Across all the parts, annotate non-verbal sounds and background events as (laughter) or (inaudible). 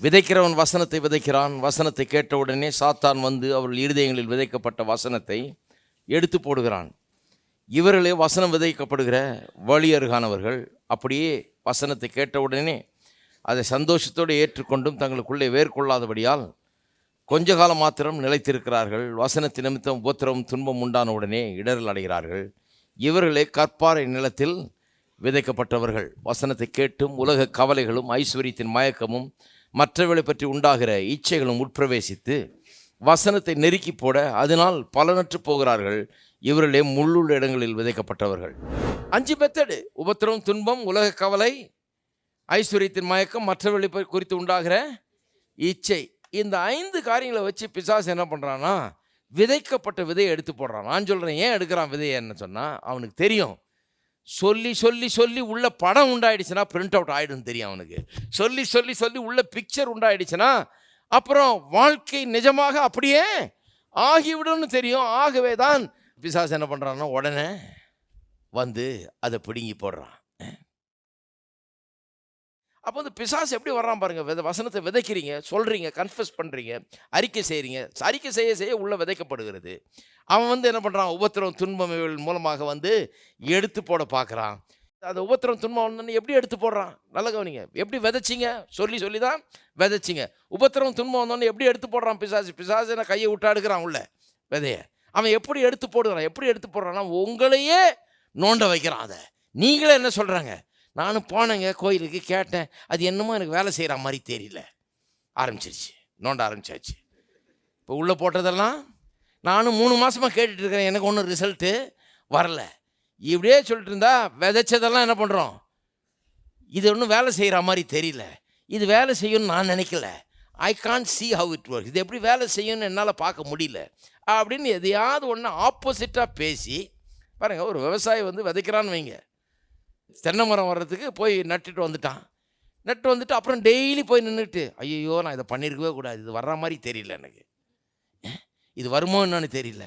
விதைக்கிறவன் வசனத்தை விதைக்கிறான் வசனத்தை கேட்டவுடனே சாத்தான் வந்து அவர்கள் இருதயங்களில் விதைக்கப்பட்ட வசனத்தை எடுத்து போடுகிறான். இவர்களே வசனம் விதைக்கப்படுகிற வழியருகானவர்கள். அப்படியே வசனத்தை கேட்டவுடனே அதை சந்தோஷத்தோடு ஏற்றுக்கொண்டும் தங்களுக்குள்ளே வேர்கொள்ளாதபடியால் கொஞ்ச காலம் மாத்திரம் நிலைத்திருக்கிறார்கள். வசனத்து நிமித்தம் உபத்திரம் துன்பம் உண்டான உடனே இடரல் அடைகிறார்கள். இவர்களே கற்பாறை நிலத்தில் விதைக்கப்பட்டவர்கள். வசனத்தை கேட்டும் உலக கவலைகளும் ஐஸ்வர்யத்தின் மயக்கமும் மற்றவர்களை பற்றி உண்டாகிற இச்சைகளும் உட்பிரவேசித்து வசனத்தை நெருக்கி போட அதனால் பலனற்று போகிறார்கள். இவர்களே முள்ளுள்ள இடங்களில் விதைக்கப்பட்டவர்கள். அஞ்சு மெத்தடு. உபத்திரம் துன்பம் உலக கவலை ஐஸ்வர்யத்தின் மயக்கம் மற்றவர்களை பற்றி குறித்து உண்டாகிற இச்சை. இந்த ஐந்து காரியங்களை வச்சு பிசாசு என்ன பண்ணுறான்னா விதைக்கப்பட்ட விதையை எடுத்து போடுறான். நான் சொல்கிறேன் ஏன் எடுக்கிறான் விதையை என்ன சொன்னால் அவனுக்கு தெரியும். சொல்லி சொல்லி சொல்லி உள்ள படம் உண்டாயிடுச்சுன்னா பிரிண்ட் அவுட் ஆகிடும் தெரியும் அவனுக்கு. சொல்லி சொல்லி சொல்லி உள்ள பிக்சர் உண்டாயிடுச்சுன்னா அப்புறம் வாழ்க்கை நிஜமாக அப்படியே ஆகிவிடும்னு தெரியும். ஆகவே தான் பிசாசு என்ன பண்ணுறான்னா உடனே வந்து அதை பிடுங்கி போடுறான். அப்போ வந்து பிசாசு எப்படி வர்றான் பாருங்கள் வித வசனத்தை விதைக்கிறீங்க சொல்கிறீங்க கன்ஃபஸ் பண்ணுறீங்க அறிக்கை செய்கிறீங்க அறிக்கை செய்ய செய்ய உள்ள விதைக்கப்படுகிறது. அவன் வந்து என்ன பண்ணுறான் உபத்திரம் துன்பம் மூலமாக வந்து எடுத்து போட பார்க்குறான் அந்த உபத்திரம் துன்பம் வந்தோடனே எப்படி எடுத்து போடுறான்? நல்ல கவனிங்க. எப்படி விதைச்சிங்க? சொல்லி சொல்லி தான் விதைச்சிங்க. உபத்திரம் துன்பம் வந்தோடனே எப்படி எடுத்து போடுறான் பிசாசு? பிசாசு என்ன கையை விட்டா எடுக்கிறான் உள்ள விதைய. அவன் எப்படி எடுத்து போடுறான் எப்படி எடுத்து போடுறான்னா உங்களையே நோண்ட வைக்கிறான் அதை. நீங்களே என்ன சொல்கிறாங்க நானும் போனேங்க கோயிலுக்கு கேட்டேன் அது என்னமோ எனக்கு வேலை செய்கிற மாதிரி தெரியல. ஆரம்பிச்சிருச்சு நோண்ட ஆரம்பிச்சாச்சு. இப்போ உள்ளே போட்டதெல்லாம் நானும் மூணு மாதமாக கேட்டுட்டு இருக்கிறேன் எனக்கு ஒன்றும் ரிசல்ட்டு வரல. இப்படியே சொல்லிட்டு இருந்தா விதைச்சதெல்லாம் என்ன பண்ணுறோம் இது ஒன்றும் வேலை செய்கிற மாதிரி தெரியல. இது வேலை செய்யும்னு நான் நினைக்கல. I can't see how it work இது எப்படி வேலை செய்யும்னு என்னால் பார்க்க முடியல. அப்படின்னு எதையாவது ஒன்று ஆப்போசிட்டாக பேசி பாருங்கள் ஒரு விவசாயி வந்து விதைக்கிறான்னு வைங்க. தென்னை மரம் வர்றதுக்கு போய் நட்டுட்டு வந்துட்டான். நட்டு வந்துட்டு அப்புறம் டெய்லி போய் நின்றுட்டு ஐயோ நான் இதை பண்ணியிருக்கவே கூடாது. இது வர்ற மாதிரி தெரியல எனக்கு. இது வருமோ என்னன்னு தெரியல.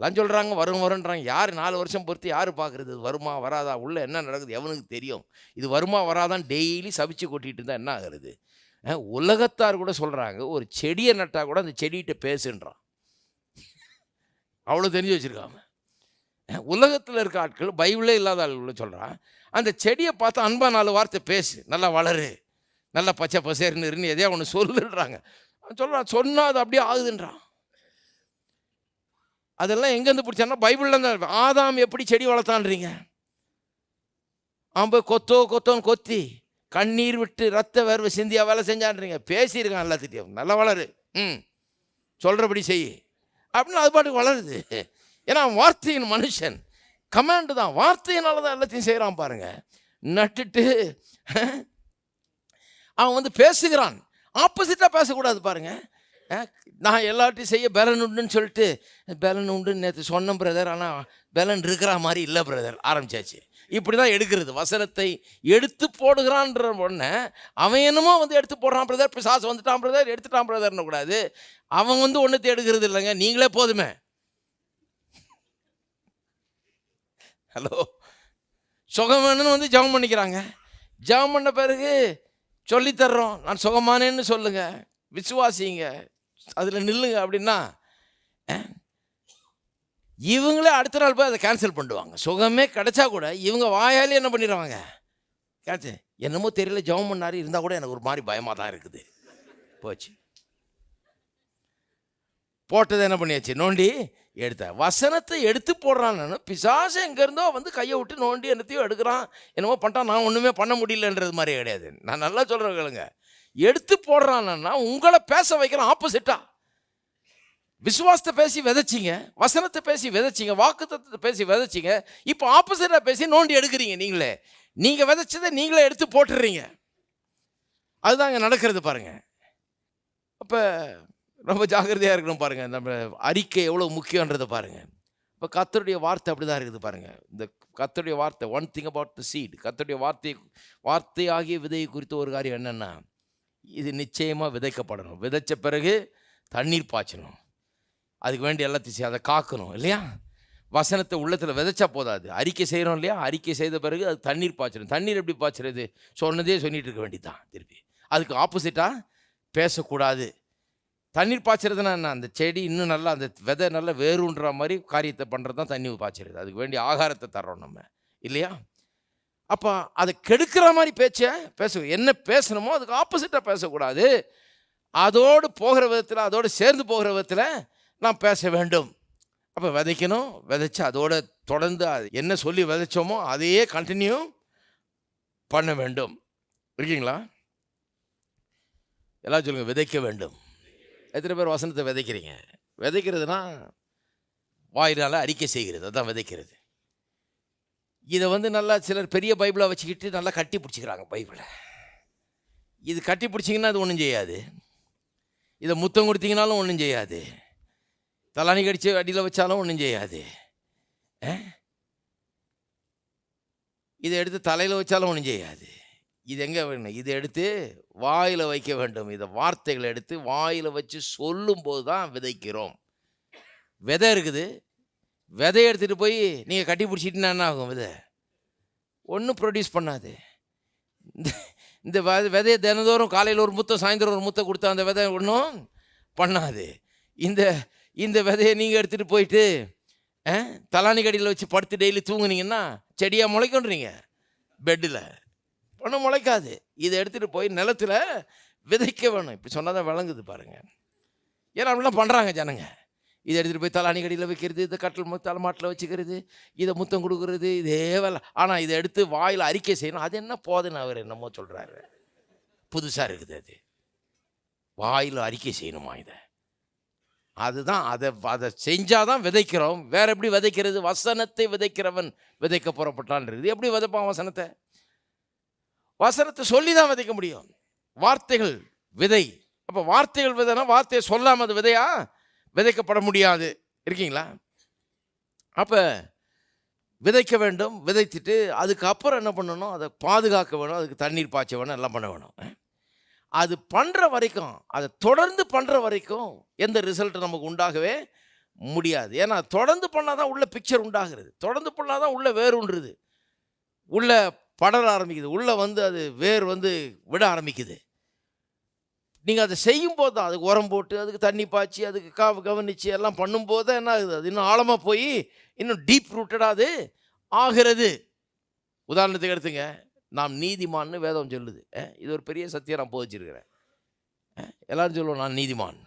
எல்லாம் சொல்கிறாங்க வரும் வரும்ன்றாங்க. யார் நாலு வருஷம் பொறுத்து யார் பார்க்குறது இது வருமா வராதா? உள்ளே என்ன நடக்குது? எவனுக்கு தெரியும்? இது வருமா வராதான் டெய்லி சபிச்சு கொட்டிகிட்டு இருந்தால் என்ன ஆகுறது? உலகத்தார் கூட சொல்கிறாங்க ஒரு செடியை நட்டால் கூட அந்த செடிகிட்ட பேசுன்றான். அவ்வளோ தெரிஞ்சு வச்சுருக்காங்க உலகத்தில் இருக்க ஆட்கள் பைபிளே இல்லாத ஆட்கள் சொல்கிறான் அந்த செடியை பார்த்து அன்பா நாலு வார்த்தை பேசு. நல்லா வளரு. நல்லா பச்சை பசேர்னு இருந்து எதையோ ஒன்று சொல்லுன்றாங்க. சொல்கிறான் சொன்னால் அது அப்படியே ஆகுதுன்றான். அதெல்லாம் எங்கேருந்து பிடிச்சான்னா பைபிளில் தான். ஆதாம் எப்படி செடி வளர்த்தான்றீங்க? அவன் போய் கொத்தோ கொத்தோன்னு கொத்தி கண்ணீர் விட்டு ரத்த வேர்வை சிந்தியா வேலை செஞ்சான்றீங்க. பேசியிருக்கான் எல்லாத்திட்டையும் நல்லா வளரு. ம். சொல்கிறபடி செய். அப்படின்னு அது பாட்டுக்கு வளருது. ஏன்னா அவன் வார்த்தையின் மனுஷன். கமாண்டு தான். வார்த்தையினால தான் எல்லாத்தையும் செய்கிறான் பாருங்க. நட்டுட்டு அவன் வந்து பேசுகிறான். ஆப்போசிட்டாக பேசக்கூடாது பாருங்க. நான் எல்லாத்தையும் செய்ய பலன் உண்டுன்னு சொல்லிட்டு பலன் உண்டுன்னு நேற்று சொன்னேன் பிரதர் ஆனால் பலன் இருக்கிற மாதிரி இல்லை பிரதர் ஆரம்பிச்சாச்சு. இப்படி தான் எடுக்கிறது. வசனத்தை எடுத்து போடுகிறான்ற உடனே அவன் என்னமோ வந்து எடுத்து போடுறான் பிரதர் பிசாசு வந்துட்டான் பிரதர் எடுத்துட்டான் பிரதர்னு கூடாது. அவன் வந்து ஒன்றத்தை எடுக்கிறது இல்லைங்க. நீங்களே போதுமே. ஹலோ. சுகம் வேணும்னு வந்து ஜெபம் பண்ணிக்கிறாங்க. ஜெபம் பண்ண பிறகு சொல்லித்தர்றோம் நான் சுகமானேன்னு சொல்லுங்க. விசுவாசிங்க. அதில் நில்லுங்க அப்படின்னா இவங்களே அடுத்த நாள் போய் அதை கேன்சல் பண்ணுவாங்க. சுகமே கிடைச்சா கூட இவங்க வாயாலே என்ன பண்ணிடுவாங்க? கேன்சல் என்னமோ தெரியல ஜெபம் பண்ணாரு இருந்தால் கூட எனக்கு ஒரு மாதிரி பயமாக தான் இருக்குது. போச்சு. போட்டதை என்ன பண்ணியாச்சு? நோண்டி எடுத்த. வசனத்தை எடுத்து போடுறான்னு பிசாசு எங்கேருந்தோ வந்து கையை விட்டு நோண்டி என்னத்தையும் எடுக்கிறான். என்னமோ பண்ணிட்டான். நான் ஒன்றுமே பண்ண முடியலன்றது மாதிரி கிடையாது. நான் நல்லா சொல்கிறேன் கேளுங்க. எடுத்து போடுறான்னா உங்களை பேச வைக்கிறான் ஆப்போசிட்டா. விசுவாசத்தை பேசி விதைச்சிங்க. வசனத்தை பேசி விதைச்சிங்க. வாக்குத்தத்தை பேசி விதைச்சிங்க. இப்போ ஆப்போசிட்டாக பேசி நோண்டி எடுக்கிறீங்க நீங்களே. நீங்கள் விதைச்சதை நீங்களே எடுத்து போட்டுடுறீங்க அதுதாங்க நடக்கிறது பாருங்கள் அப்போ ரொம்ப ஜாக்கிரதையாக இருக்கணும் பாருங்கள் நம்ம அறிக்கை எவ்வளோ முக்கியன்றதை பாருங்கள் இப்போ கத்தருடைய வார்த்தை அப்படி தான் இருக்குது பாருங்கள் இந்த கத்தருடைய வார்த்தை one thing about the seat கத்தருடைய வார்த்தை வார்த்தை ஆகிய விதையை குறித்த ஒரு காரியம் என்னென்னா இது நிச்சயமாக விதைக்கப்படணும். விதைச்ச பிறகு தண்ணீர் பாய்ச்சணும். அதுக்கு வேண்டிய எல்லாத்தையும் அதை காக்கணும் இல்லையா? வசனத்தை உள்ளத்தில் விதைச்சா போதாது. அறிக்கை செய்கிறோம் இல்லையா? அறிக்கை செய்த பிறகு அது தண்ணீர் பாய்ச்சணும் தண்ணீர் எப்படி பாய்ச்சுறது? சொன்னதே சொல்லிகிட்டு இருக்க வேண்டியதான் திருப்பி. அதுக்கு ஆப்போசிட்டாக பேசக்கூடாது. தண்ணீர் பாய்ச்சறதுனா என்ன? அந்த செடி இன்னும் நல்லா அந்த விதை நல்லா வேறுன்ற மாதிரி காரியத்தை பண்ணுறது தான் தண்ணி பாய்ச்சிருது அதுக்கு வேண்டிய ஆகாரத்தை தர்றோம் நம்ம. இல்லையா? அப்போ அதை கெடுக்கிற மாதிரி பேச்சை பேச. என்ன பேசணுமோ அதுக்கு ஆப்போசிட்டாக பேசக்கூடாது. அதோடு போகிற விதத்தில் அதோடு சேர்ந்து போகிற விதத்தில் நாம் பேச வேண்டும். அப்போ விதைக்கணும் விதைச்சு அதோட தொடர்ந்து அது என்ன சொல்லி விதைச்சோமோ அதையே கண்டினியூ பண்ண வேண்டும். இருக்கீங்களா? எல்லாம் சொல்லுங்கள் விதைக்க வேண்டும். எத்தனை பேர் வசனத்தை விதைக்கிறீங்க? விதைக்கிறதுனா வாயினால் அறிக்கை செய்கிறது அதுதான் விதைக்கிறது. இதை வந்து நல்லா சிலர் பெரிய பைபிளாக வச்சுக்கிட்டு நல்லா கட்டி பிடிச்சிக்கிறாங்க பைபிளை. இது கட்டி பிடிச்சிங்கன்னா அது ஒன்றும் செய்யாது. இதை முத்தம் கொடுத்தீங்கனாலும் ஒன்றும் செய்யாது. தலானி கடிச்சு அடியில் வச்சாலும் ஒன்றும் செய்யாது. இதை எடுத்து தலையில் வச்சாலும் ஒன்றும் செய்யாது. இது எங்கே வேணும்? இதை எடுத்து வாயில் வைக்க வேண்டும். இதை வார்த்தைகளை எடுத்து வாயில் வச்சு சொல்லும்போது தான் விதைக்கிறோம். விதை இருக்குது. விதை எடுத்துகிட்டு போய் நீங்கள் கட்டி பிடிச்சிட்டுனா என்ன ஆகும் விதை? ஒன்றும் ப்ரொடியூஸ் பண்ணாது. இந்த இந்த விதையை தினந்தோறும் காலையில் ஒரு முத்தம் சாயந்தரம் ஒரு முத்தம் கொடுத்தா அந்த விதை ஒன்றும் பண்ணாது. இந்த இந்த விதையை நீங்கள் எடுத்துகிட்டு போயிட்டு அஹ், தலானி கடியில் வச்சு படுத்து டெய்லி தூங்குனீங்கன்னா செடியாக முளைக்குன்றீங்க பெட்டில் ஒன்றும் முளைக்காது. இதை எடுத்துகிட்டு போய் நிலத்துல விதைக்க வேணும். இப்படி சொன்னால் தான் விளங்குது பாருங்கள் ஏன்னா அப்படிலாம் பண்ணுறாங்க ஜனங்க. இதை எடுத்துகிட்டு போய் தலை கடியில் வைக்கிறது இதை கட்டில் மு- தலைமாட்டில் வச்சுக்கிறது இதை முத்தம் கொடுக்குறது இதே வேலை. ஆனால் இதை எடுத்து வாயில் அறிக்கை செய்யணும். அது என்ன போதுன்னு அவர் என்னமோ சொல்கிறாரு புதுசாக இருக்குது அது. வாயில் அறிக்கை செய்யணுமா இதை? அதுதான் அதை அதை செஞ்சால் தான் விதைக்கிறோம். வேற எப்படி விதைக்கிறது? வசனத்தை விதைக்கிறவன் விதைக்க புறப்பட்டான்றது. எப்படி விதைப்பான் வசனத்தை? வசனத்தை சொல்லி தான் விதைக்க முடியும். வார்த்தைகள் விதை. அப்போ வார்த்தைகள் விதைனா வார்த்தையை சொல்லாமல் அது விதையா? விதைக்கப்பட முடியாது. இருக்கீங்களா? அப்போ விதைக்க வேண்டும் விதைத்துட்டு அதுக்கப்புறம் என்ன பண்ணணும்? அதை பாதுகாக்க வேணும் அதுக்கு தண்ணீர் பாய்ச்ச வேணும் எல்லாம் பண்ண வேணும். அது பண்ணுற வரைக்கும் அதை தொடர்ந்து பண்ணுற வரைக்கும் எந்த ரிசல்ட்டும் நமக்கு உண்டாகவே முடியாது. ஏன்னா தொடர்ந்து பண்ணால் தான் உள்ள பிக்சர் உண்டாகிறது. தொடர்ந்து பண்ணால் தான் உள்ள வேறுன்றது உள்ள படர ஆரம்பிக்குது. உள்ளே வந்து அது வேர் வந்து விட ஆரம்பிக்குது. நீங்கள் அதை செய்யும் போது தான் அதுக்கு உரம் போட்டு அதுக்கு தண்ணி பாய்ச்சி அதுக்கு காவு கவனித்து எல்லாம் பண்ணும்போது தான் என்ன ஆகுது? அது இன்னும் ஆழமாக போய் இன்னும் டீப் ரூட்டடாக அது ஆகிறது. உதாரணத்துக்கு எடுத்துங்க. நாம் நீதிமான்னு வேதம் சொல்லுது. இது ஒரு பெரிய சத்தியம் நான் போதிச்சிருக்கிறேன். எல்லாரும் சொல்லுவோம் நான் நீதிமான்.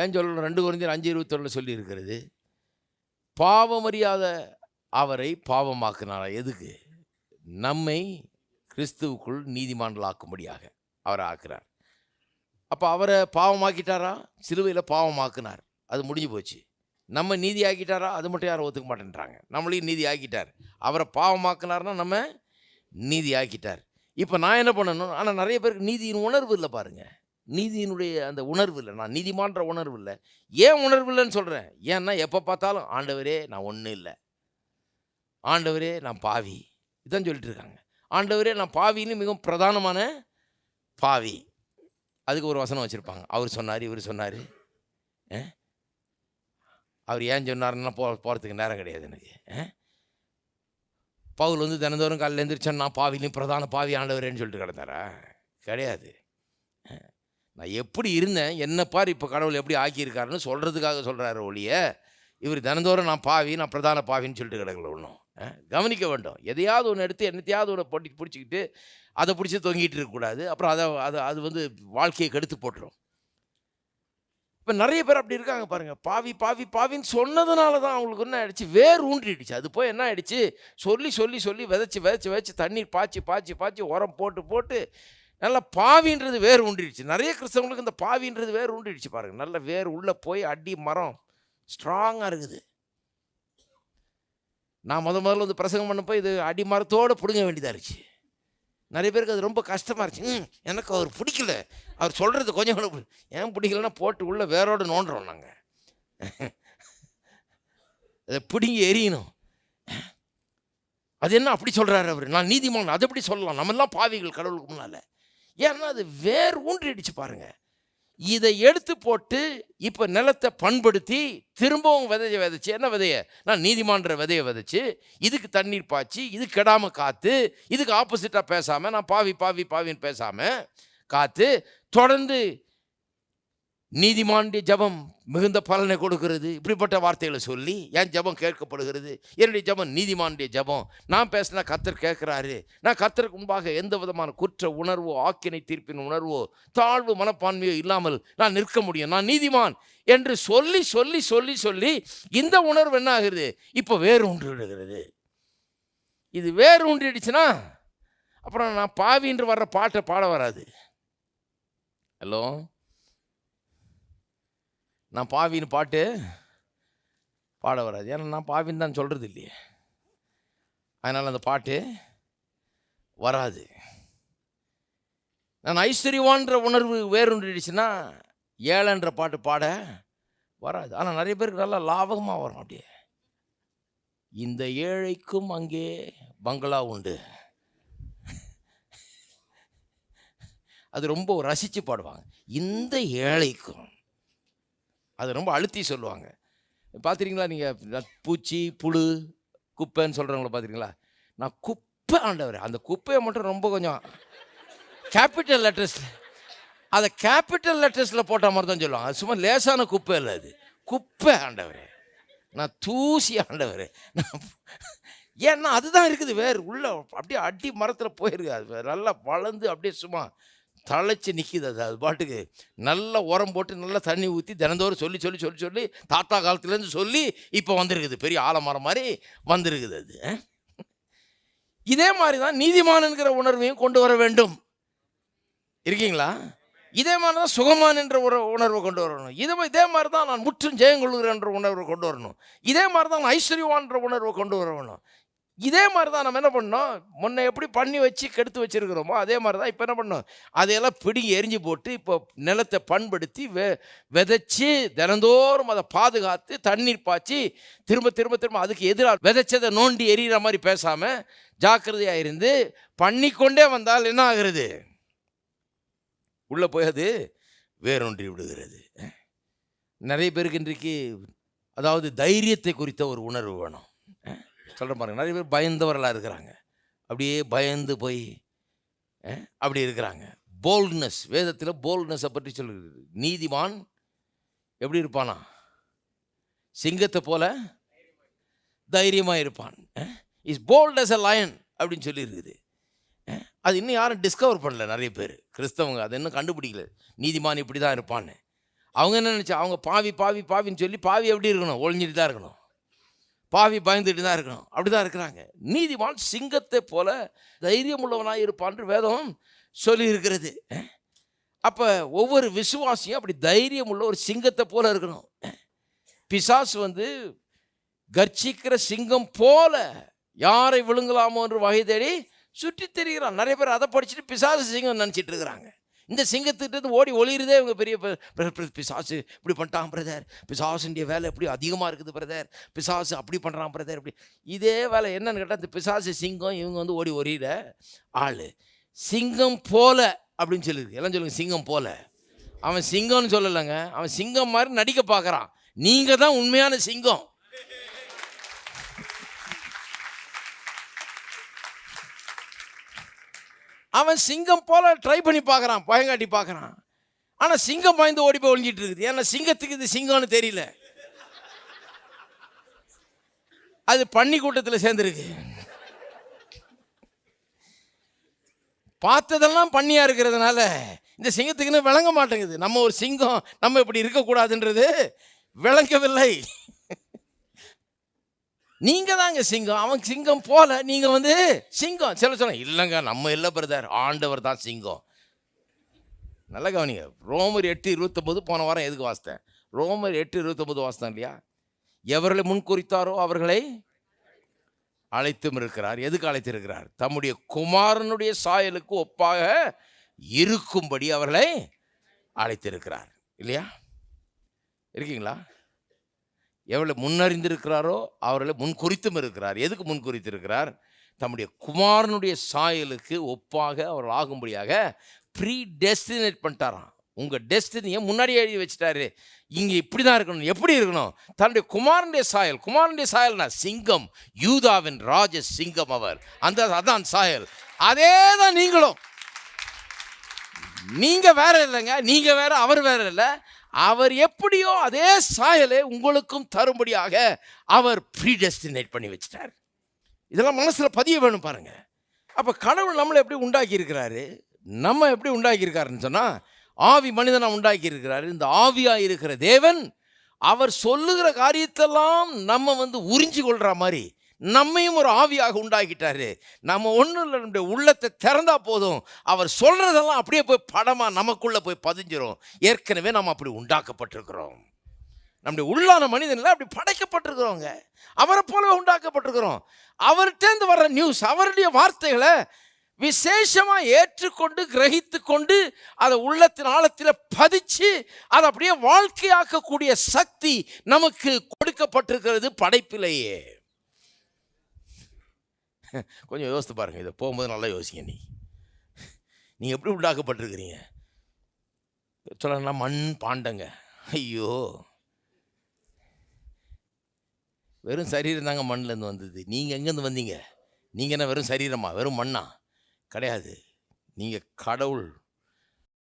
ஏன் சொல்லணும்? ரெண்டு குறைஞ்சர் அஞ்சு இருபத்தொன்னு சொல்லியிருக்கிறது பாவமறியாத அவரை பாவமாக்குனாரா? எதுக்கு? நம்மை கிறிஸ்துவுக்குள் நீதிமான்களாக்கும்படியாக அவரை ஆக்குறார். அப்போ அவரை பாவமாக்கிட்டாரா? சிலுவையில் பாவமாக்குனார். அது முடிஞ்சு போச்சு. நம்ம நீதி ஆக்கிட்டாரா அது மட்டும் யாரும் ஒத்துக்க மாட்டேன்றாங்க. நம்மளையும் நீதி ஆக்கிட்டார் அவரை பாவமாக்குனார்னா நம்ம நீதி ஆக்கிட்டார் இப்போ நான் என்ன பண்ணணும்? ஆனால் நிறைய பேருக்கு நீதியின் உணர்வு இல்லை பாருங்கள் நீதியினுடைய அந்த உணர்வு இல்லை. நான் நீதிமான்ற உணர்வு இல்லை. ஏன் உணர்வு இல்லைன்னு சொல்கிறேன் ஏன்னா எப்போ பார்த்தாலும் ஆண்டவரே நான் ஒன்றும் இல்லை. ஆண்டவரே நான் பாவி. இதான் சொல்லிட்டு இருக்காங்க ஆண்டவரே நான் பாவின்னு மிகவும் பிரதானமான பாவி. அதுக்கு ஒரு வசனம் வச்சுருப்பாங்க. அவர் சொன்னார் இவர் சொன்னார். அவர் ஏன் சொன்னார்னா போ போகிறதுக்கு நேரம் கிடையாது எனக்கு. பவுல் வந்து தினந்தோறும் காலையில் எழுந்திரிச்சா நான் பாவிலையும் பிரதான பாவி ஆண்டவரேன்னு சொல்லிட்டு கிடந்தாரா? கிடையாது. நான் எப்படி இருந்தேன் என்ன பார் இப்போ கடவுள் எப்படி ஆக்கியிருக்காருன்னு சொல்கிறதுக்காக சொல்கிறாரு ஒழிய இவர் தினந்தோறும் நான் பாவி நான் பிரதான பாவின்னு சொல்லிட்டு கிடக்கல ஒன்றும் கவனிக்க வேண்டும். எதையாவது ஒன்று எடுத்து என்னத்தையாவது ஒன்று போட்டி பிடிச்சிக்கிட்டு அதை பிடிச்சி தொங்கிட்டு இருக்கக்கூடாது அப்புறம் அதை அதை அது வந்து வாழ்க்கையை கெடுத்து போட்டுரும். இப்போ நிறைய பேர் அப்படி இருக்காங்க பாருங்கள் பாவி பாவி பாவின்னு சொன்னதுனால தான் அவங்களுக்கு என்ன ஆயிடுச்சு? வேர் ஊன்றிடுச்சு. அது போய் என்ன ஆயிடுச்சு? சொல்லி சொல்லி சொல்லி விதைச்சி விதைச்சி விதைச்சி தண்ணீர் பாய்ச்சி பாய்ச்சி பாய்ச்சி உரம் போட்டு போட்டு நல்லா பாவின்றது வேர் ஊன்றிடுச்சு. நிறைய கிறிஸ்தவங்களுக்கு இந்த பாவின்றது வேர் ஊன்றிடுச்சு பாருங்கள் நல்ல வேர் உள்ளே போய் அடி மரம் ஸ்ட்ராங்காக இருக்குது. நான் முத முதல்ல வந்து பிரசங்கம் பண்ணப்போ இது அடி மரத்தோடு பிடுங்க வேண்டியதாக இருந்துச்சு. நிறைய பேருக்கு அது ரொம்ப கஷ்டமாக இருந்துச்சு. "ம், எனக்கு அவர் பிடிக்கல. அவர் சொல்கிறது கொஞ்சம் ஏன் பிடிக்கலன்னா போட்டு உள்ளே வேரோடு நோண்டுறோம் நாங்கள் அதை பிடுங்கி எரியணும் அது என்ன அப்படி சொல்கிறாரு அவர்? நான் நீதிமான் அதை எப்படி சொல்லலாம்? நம்மெல்லாம் பாவிகள் கடவுளுக்கு முன்னால். ஏன்னா அது வேர் ஊன்றிடுச்சு பாருங்கள் இதை எடுத்து போட்டு இப்போ நிலத்தை பண்படுத்தி திரும்பவும் விதைய விதைச்சு என்ன விதைய? நான் நீதிமான்ற விதைய விதைச்சு இதுக்கு தண்ணீர் பாய்ச்சி இது கெடாமல் காத்து இதுக்கு ஆப்போசிட்டாக பேசாமல் நான் பாவி பாவி பாவின்னு பேசாமல் காத்து தொடர்ந்து நீதிமானுடைய ஜெபம் மிகுந்த பலனை கொடுக்கிறது. இப்படிப்பட்ட வார்த்தைகளை சொல்லி என் ஜெபம் கேட்கப்படுகிறது? என்னுடைய ஜெபம் நீதிமானுடைய ஜெபம். நான் பேசினா கத்தர் கேட்குறாரு. நான் கத்தருக்கு முன்பாக எந்த விதமான குற்ற உணர்வோ ஆக்கினை தீர்ப்பின் உணர்வோ தாழ்வு மனப்பான்மையோ இல்லாமல் நான் நிற்க முடியும். நான் நீதிமான் என்று சொல்லி சொல்லி சொல்லி சொல்லி இந்த உணர்வு என்ன ஆகுது? இப்போ வேறு ஒன்று விடுகிறது இது வேறு ஒன்றிடுச்சுன்னா அப்புறம் நான் பாவின்று வர்ற பாட்டை பாட வராது. ஹலோ நான் பாவின்னு பாட்டு பாட வராது. ஏன்னா நான் பாவின்னு தான் சொல்கிறது இல்லையே. அதனால் அந்த பாட்டு வராது. நான் ஐஸ்வர்யவான்ற உணர்வு வேறுன்றுடுச்சுன்னா ஏழைன்ற பாட்டு பாட வராது. ஆனால் நிறைய பேருக்கு நல்லா லாபகமாக வரும் அப்படியே. இந்த ஏழைக்கும் அங்கே பங்களா உண்டு. அது ரொம்ப ரசித்து பாடுவாங்க. இந்த ஏழைக்கும் அது ரொம்ப அழுத்தி சொல்லுவாங்க. பார்த்துறீங்களா நீங்கள் பூச்சி புழு குப்பைன்னு சொல்கிறவங்கள பார்த்துறீங்களா நான் குப்பை ஆண்டவர் அந்த குப்பையை மட்டும் ரொம்ப கொஞ்சம் கேபிட்டல் லெட்டர்ஸில் அதை கேபிட்டல் லெட்டர்ஸில் போட்ட மாதிரி தான் சொல்லுவாங்க. அது சும்மா லேசான குப்பை இல்லை அது. குப்பை ஆண்டவர். நான் தூசி ஆண்டவர். நான் (laughs) ஏன்னா அதுதான் இருக்குது வேறு உள்ள அப்படியே அடி மரத்தில் போயிருக்கு அது நல்லா வளர்ந்து அப்படியே சும்மா தழைச்சி நிற்கிது அது அது பாட்டுக்கு. நல்ல உரம் போட்டு நல்லா தண்ணி ஊற்றி தினந்தோறும் சொல்லி சொல்லி சொல்லி சொல்லி தாத்தா காலத்துலேருந்து சொல்லி இப்போ வந்திருக்குது. பெரிய ஆலமரம் மாதிரி வந்திருக்குது அது இதே மாதிரி தான் நீதிமான்ங்கிற உணர்வையும் கொண்டு வர வேண்டும். இருக்கீங்களா? இதே மாதிரி தான் சுகமான் என்ற ஒரு உணர்வை கொண்டு வரணும். இதே இதே மாதிரி தான் நான் முற்றும் ஜெயங்கொள்கிறேன் என்ற உணர்வை கொண்டு வரணும். இதே மாதிரி தான் நான் ஐஸ்வர்யவான்ற உணர்வை கொண்டு வரணும். இதே மாதிரி தான் நம்ம என்ன பண்ணோம் முன்ன எப்படி பண்ணி வச்சு கெடுத்து வச்சுருக்குறோமோ அதே மாதிரி தான் இப்போ என்ன பண்ணோம் அதையெல்லாம் பிடுங்கி எரிஞ்சு போட்டு இப்போ நிலத்தை பண்படுத்தி வெ விதைச்சி தினந்தோறும் அதை பாதுகாத்து தண்ணீர் பாய்ச்சி திரும்ப திரும்ப திரும்ப அதுக்கு எதிராக விதைச்சதை நோண்டி எரியிற மாதிரி பேசாமல் ஜாக்கிரதையாக இருந்து பண்ணிக்கொண்டே வந்தால் என்ன ஆகிறது? உள்ளே போய் அது வேரொன்றி விடுகிறது. நிறைய பேருக்கு இன்றைக்கு அதாவது தைரியத்தை குறித்த ஒரு உணர்வு வேணும். சொல்கிற பாருங்க. நிறைய பேர் பயந்தவர்களாக இருக்கிறாங்க. அப்படியே பயந்து போய் அப்படி இருக்கிறாங்க. போல்ட்னஸ் வேதத்தில் போல்ட்னஸை பற்றி சொல்லுகிறது. நீதிமான் எப்படி இருப்பானா? சிங்கத்தை போல தைரியமாக இருப்பான். Is bold as a lion அப்படின்னு சொல்லியிருக்குது. அது இன்னும் யாரும் டிஸ்கவர் பண்ணல நிறைய பேர். கிறிஸ்தவங்க அதை இன்னும் கண்டுபிடிக்கல. நீதிமான் இப்படி தான் இருப்பான்னு. அவங்க என்ன நினச்சா அவங்க பாவி பாவி பாவின்னு சொல்லி பாவி எப்படி இருக்கணும்? ஒழிஞ்சிட்டு தான் இருக்கணும். பாவி பயந்துட்டு தான் இருக்கணும். அப்படி தான் இருக்கிறாங்க. நீதிமான் சிங்கத்தை போல தைரியம் உள்ளவனாக இருப்பான்னு வேதம் சொல்லி இருக்கிறது அப்போ ஒவ்வொரு விசுவாசியும் அப்படி தைரியம் உள்ள ஒரு சிங்கத்தை போல இருக்கணும். பிசாசு வந்து கர்ச்சிக்கிற சிங்கம் போல யாரை விழுங்கலாமோ என்று வகை தேடி சுற்றி தெரிகிறான். நிறைய பேர் அதை படிச்சுட்டு பிசாசு சிங்கம் நினச்சிட்டு இருக்கிறாங்க. இந்த சிங்கத்திட்ட ஓடி ஒளியிறதே இவங்க பெரிய பிசாசு. இப்படி பண்ணிட்டான் பிரதர் பிசாசுடைய வேலை எப்படி அதிகமாக இருக்குது பிரதர் பிசாசு அப்படி பண்ணுறான் பிரதர் இப்படி. இதே வேலை என்னன்னு கேட்டால் இந்த பிசாசு சிங்கம் இவங்க வந்து ஓடி ஒளியிற ஆள். சிங்கம் போல அப்படின்னு சொல்லுது. எல்லாம் சொல்லுங்க சிங்கம் போல. அவன் சிங்கம்னு சொல்லலைங்க. அவன் சிங்கம் மாதிரி நடிக்க பார்க்குறான் நீங்கள் தான் உண்மையான சிங்கம். அவன் சிங்கம் போல் ட்ரை பண்ணி பார்க்குறான் பயங்காட்டி பார்க்குறான். ஆனால் சிங்கம் பயந்து ஓடி போய் ஒழிஞ்சிட்டு இருக்குது. ஏன்னா சிங்கத்துக்கு இது சிங்கம்னு தெரியல. அது பன்னி கூட்டத்தில் சேர்ந்துருக்கு. பார்த்ததெல்லாம் பண்ணியாக இருக்கிறதுனால இந்த சிங்கத்துக்குன்னு விளங்க மாட்டேங்குது. நம்ம ஒரு சிங்கம் நம்ம இப்படி இருக்கக்கூடாதுன்றது விளங்கவில்லை. நீங்கள் தாங்க சிங்கம். அவன் சிங்கம் போல நீங்கள் வந்து சிங்கம். சில சொல்ல. இல்லைங்க நம்ம இல்லை பிரதர் ஆண்டவர் தான் சிங்கம். நல்ல கவனிங்க. ரோமர் எட்டு இருபத்தொம்பது போன வாரம் எதுக்கு வாசித்தேன்? ரோமர் எட்டு இருபத்தொம்பது வாசித்தேன் இல்லையா? எவர்களை முன்குறித்தாரோ அவர்களை அழைத்தும் இருக்கிறார். எதுக்கு அழைத்திருக்கிறார்? தம்முடைய குமாரனுடைய சாயலுக்கு ஒப்பாக இருக்கும்படி அவர்களை அழைத்திருக்கிறார். இல்லையா? இருக்கீங்களா? எவ்வளோ முன்னறிந்திருக்கிறாரோ அவர்களை முன்குறித்தும் இருக்கிறார். எதுக்கு முன்குறித்திருக்கிறார்? தம்முடைய குமாரனுடைய சாயலுக்கு ஒப்பாக அவர்கள் ஆகும்படியாக ப்ரீ டெஸ்டினேட் பண்ணிட்டாராம் உங்கள் டெஸ்டினியை முன்னாடி எழுதி வச்சுட்டாரு. இங்கே இப்படி தான் இருக்கணும் எப்படி இருக்கணும்? தன்னுடைய குமாரனுடைய சாயல் குமாரனுடைய சாயல்னா சிங்கம் யூதாவின் ராஜ சிங்கம் அவர். அந்த அதான் சாயல். அதே தான் நீங்களும். நீங்கள் வேற இல்லைங்க நீங்கள் வேற அவர் வேற இல்லை. அவர் எப்படியோ அதே சாயலை உங்களுக்கும் தரும்படியாக அவர் ப்ரீடெஸ்டினேட் பண்ணி வச்சிட்டார். இதெல்லாம் மனசில் பதிய வேணும் பாருங்கள் அப்போ கடவுள் நம்மளை எப்படி உண்டாக்கி இருக்கிறாரு நம்ம எப்படி உண்டாக்கி இருக்காருன்னு ஆவி மனிதனை உண்டாக்கி இருக்கிறாரு இந்த ஆவியாக இருக்கிற தேவன் அவர் சொல்லுகிற காரியத்தெல்லாம் நம்ம வந்து உறிஞ்சு கொள்கிற மாதிரி நம்மையும் ஒரு ஆவியாக உண்டாக்கிட்டாரு. நம்ம ஒன்றும் இல்லை நம்முடைய உள்ளத்தை திறந்தா போதும். அவர் சொல்றதெல்லாம் அப்படியே போய் படமா நமக்குள்ள போய் பதிஞ்சிரும். ஏற்கனவே நம்ம அப்படி உண்டாக்கப்பட்டிருக்கிறோம். நம்முடைய உள்ளான மனிதனில் அப்படி படைக்கப்பட்டிருக்கிறோங்க. அவரை போலவே உண்டாக்கப்பட்டிருக்கிறோம். அவர்கிட்டேருந்து வர்ற நியூஸ் அவருடைய வார்த்தைகளை விசேஷமாக ஏற்றுக்கொண்டு கிரகித்து கொண்டு அதை உள்ளத்தின் ஆழத்தில் பதிச்சு அதை அப்படியே வாழ்க்கையாக்கக்கூடிய சக்தி நமக்கு கொடுக்கப்பட்டிருக்கிறது படைப்பிலேயே. (laughs) கொஞ்சம் யோசித்து பாருங்க. இதை போகும்போது நல்லா யோசிங்க நீ. நீங்கள் எப்படி உண்டாக்கப்பட்டிருக்கிறீங்க? சொல்லலாம் மண் பாண்டங்க. ஐயோ. வெறும் சரீரம் தாங்க மண்ணிலேருந்து வந்தது. நீங்கள் எங்கேருந்து வந்தீங்க? நீங்கள் என்ன வெறும் சரீரமா? வெறும் மண்ணா? கிடையாது. நீங்கள் கடவுள்.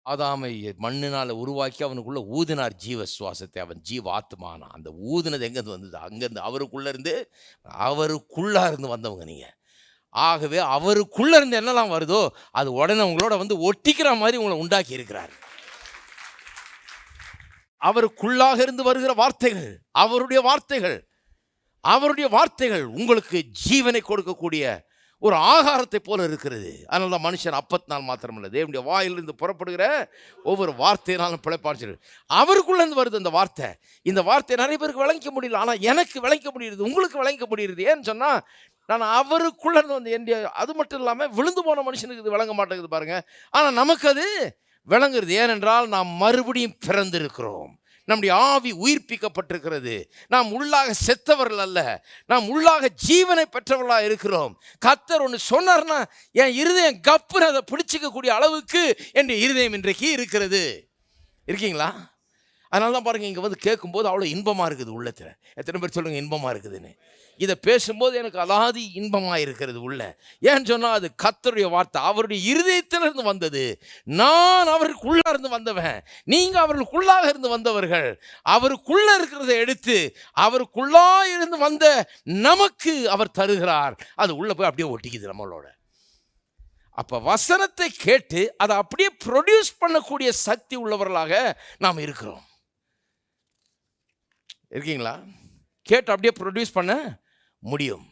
ஆதாமை மண்ணினால் உருவாக்கி அவனுக்குள்ளே ஊதினார் ஜீவ சுவாசத்தை அவன் ஜீவ ஆத்மானா அந்த ஊதினது எங்கேருந்து வந்தது? அங்கேருந்து அவருக்குள்ளேருந்து அவருக்குள்ளாக அவருக்குள்ளா இருந்து வந்தவங்க நீங்கள் ஆகவே அவருக்குள்ளே இருந்து என்னெல்லாம் வருதோ அது உடனே உங்களோட வந்து ஒட்டிக்கிற மாதிரி உங்களை உண்டாக்கி இருக்கிறார். அவருக்குள்ளாக இருந்து வருகிற வார்த்தைகள் அவருடைய வார்த்தைகள் அவருடைய வார்த்தைகள் உங்களுக்கு ஜீவனை கொடுக்கக்கூடிய ஒரு ஆகாரத்தை போல இருக்கிறது. அதனால தான் மனுஷன் அப்பத்தினால் மாத்திரமில்லை தேவனுடைய வாயிலிருந்து புறப்படுகிற ஒவ்வொரு வார்த்தையினாலும் பிழைப்பாடு அவருக்குள்ளேருந்து வருது அந்த வார்த்தை. இந்த வார்த்தை நிறைய பேருக்கு விளங்கிக்க முடியல ஆனால் எனக்கு விளங்கிக்க முடியுது உங்களுக்கு விளங்கிக்க முடியுது ஏன்னு சொன்னால் நான் அவருக்குள்ள இருந்து வந்து என்னுடைய அது மட்டும் இல்லாமல் விழுந்து போன மனுஷனுக்கு இது விளங்க மாட்டேங்குது பாருங்கள் ஆனால் நமக்கு அது விளங்குறது. ஏனென்றால் நாம் மறுபடியும் பிறந்திருக்கிறோம். நம்முடைய ஆவி உயிர்ப்பிக்கப்பட்டிருக்கிறது. நாம் உள்ளாக செத்தவர்கள் அல்ல. நாம் உள்ளாக ஜீவனை பெற்றவர்களாக இருக்கிறோம். கத்தர் ஒன்று சொன்னார்னா என் இருதயம் கப்புன்னு அதை பிடிச்சிக்கக்கூடிய அளவுக்கு என் இருதயம் இன்றைக்கு இருக்கிறது. இருக்கீங்களா? அதனால தான் பாருங்கள் இங்கே வந்து கேட்கும்போது அவ்வளோ இன்பமாக இருக்குது உள்ளத்தில். எத்தனை பேர் சொல்லுங்கள் இன்பமாக இருக்குதுன்னு. இதை பேசும்போது எனக்கு அலாதி இன்பமாக இருக்கிறது உள்ள. ஏன்னு சொன்னால் அது கத்தருடைய வார்த்தை. அவருடைய இருதயத்திலிருந்து வந்தது. நான் அவருக்குள்ளாக இருந்து வந்தவன். நீங்கள் அவர்களுக்குள்ளாக இருந்து வந்தவர்கள். அவருக்குள்ளே இருக்கிறத எடுத்து அவருக்குள்ளா இருந்து வந்த நமக்கு அவர் தருகிறார். அது உள்ளே போய் அப்படியே ஒட்டிக்குது நம்மளோட. அப்போ வசனத்தை கேட்டு அதை அப்படியே ப்ரொடியூஸ் பண்ணக்கூடிய சக்தி உள்ளவர்களாக நாம் இருக்கிறோம். இருக்கீங்களா? கேட்டு அப்படியே ப்ரொடியூஸ் பண்ண. முடியும்.